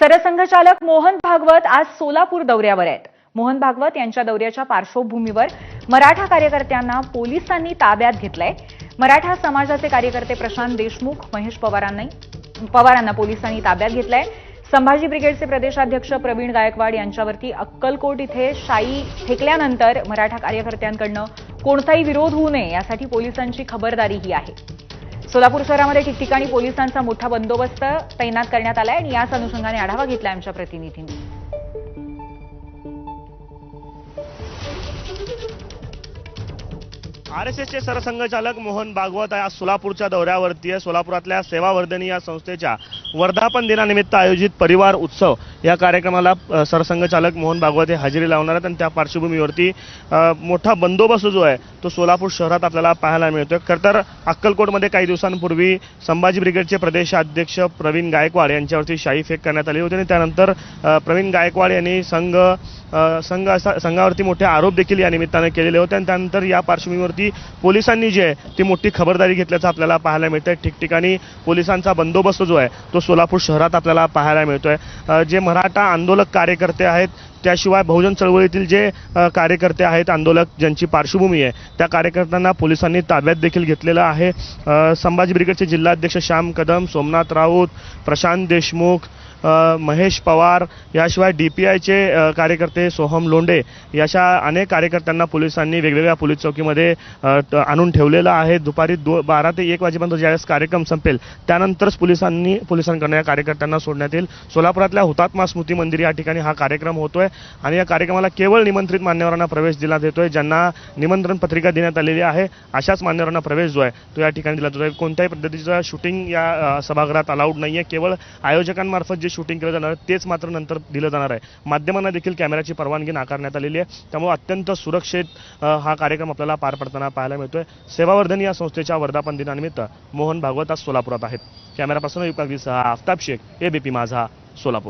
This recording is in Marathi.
सरसंघचालक मोहन भागवत आज सोलापूर दौऱ्यावर आहेत. मोहन भागवत यांच्या दौऱ्याच्या पार्श्वभूमीवर मराठा कार्यकर्त्यांना पोलिसांनी ताब्यात घेतलंय. मराठा समाजाचे कार्यकर्ते प्रशांत देशमुख महेश पवारांनी पवारांना पोलिसांनी ताब्यात घेतलंय. संभाजी ब्रिगेडचे प्रदेशाध्यक्ष प्रवीण गायकवाड यांच्यावरती अक्कलकोट इथे शाई फेकल्यानंतर मराठा कार्यकर्त्यांकडनं कोणताही विरोध होऊ नये यासाठी पोलिसांची खबरदारी ही आहे. सोलापूर शहरामध्ये ठिकठिकाणी पोलिसांचा मोठा बंदोबस्त तैनात करण्यात आलाय आणि याच अनुषंगाने आढावा घेतला आमच्या प्रतिनिधींनी. आर एस एसचे सरसंघचालक मोहन भागवत आज सोलापूरच्या दौऱ्यावरती आहे. सोलापुरातल्या सेवावर्धनी या संस्थेच्या वर्धापन दिनानिमित्त आयोजित परिवार उत्सव या कार्यक्रमाला सरसंघचालक मोहन भागवत हे हजेरी लावणार आहेत. आणि त्या पार्श्वभूमीवरती मोठा बंदोबस्त जो आहे तो सोलापूर शहरात आपल्याला पाहायला मिळतोय. खरं तर अक्कलकोटमध्ये काही दिवसांपूर्वी संभाजी ब्रिगेडचे प्रदेशाध्यक्ष प्रवीण गायकवाड यांच्यावरती शाही फेक करण्यात आली होती. आणि त्यानंतर प्रवीण गायकवाड यांनी संघ संघ असा संघावरती मोठे आरोप देखील या निमित्ताने केलेले होते. आणि त्यानंतर या पार्श्वभूमीवरती पोलिसांनी जी आहे ती मोठी खबरदारी घेतल्याचं आपल्याला पाहायला मिळतंय. ठिकठिकाणी पोलिसांचा बंदोबस्त जो आहे तो सोलापूर शहरात आपल्याला पाहायला मिळतो आहे जे मराठा आंदोलक कार्यकर्ते आहेत त्याशिवाय बहुजन चळवळीतील जे कार्यकर्ते आहेत आंदोलक ज्यांची पार्श्वभूमी आहे त्या कार्यकर्त्यांना पोलिसांनी ताब्यात देखील घेतलेलं आहे. संभाजी ब्रिगेडचे जिल्हाध्यक्ष श्याम कदम सोमनाथ राऊत प्रशांत देशमुख महेश पवार याशिवाय डी पी आयचे कार्यकर्ते सोहम लोंडे याशा अनेक कार्यकर्त्यांना पोलिसांनी वेगवेगळ्या पोलीस चौकीमध्ये आणून ठेवलेलं आहे. दुपारी दो बारा ते एक वाजेपर्यंत ज्यावेळेस कार्यक्रम संपेल त्यानंतरच पोलिसांनी पोलिसांकडून या कार्यकर्त्यांना सोडण्यात येईल. सोलापुरातल्या हुतात्मा स्मृती मंदिर या ठिकाणी हा कार्यक्रम होतोय आणि या कार्यक्रमाला केवळ निमंत्रित मान्यवरांना प्रवेश दिला जातोय ज्यांना निमंत्रण पत्रिका देण्यात आलेली आहे. अशाच मान्यवरांना प्रवेश जो आहे तो या ठिकाणी दिला जातोय. कोणत्याही पद्धतीचं शूटिंग या सभागृहात अलाउड आहे केवळ आयोजकांमार्फत जे शूटिंग केलं जाणार तेच मात्र नंतर दिलं जाणार आहे. माध्यमांना देखील कॅमेऱ्याची परवानगी नाकारण्यात आलेली आहे. त्यामुळे अत्यंत सुरक्षित हा कार्यक्रम आपल्याला पार पडताना पाहायला मिळतोय. सेवावर्धन या संस्थेच्या वर्धापन दिनानिमित्त मोहन भागवत आज सोलापुरात आहेत. कॅमेरापासून विभागीसह आफताब शेख एबीपी माझा सोलापूर.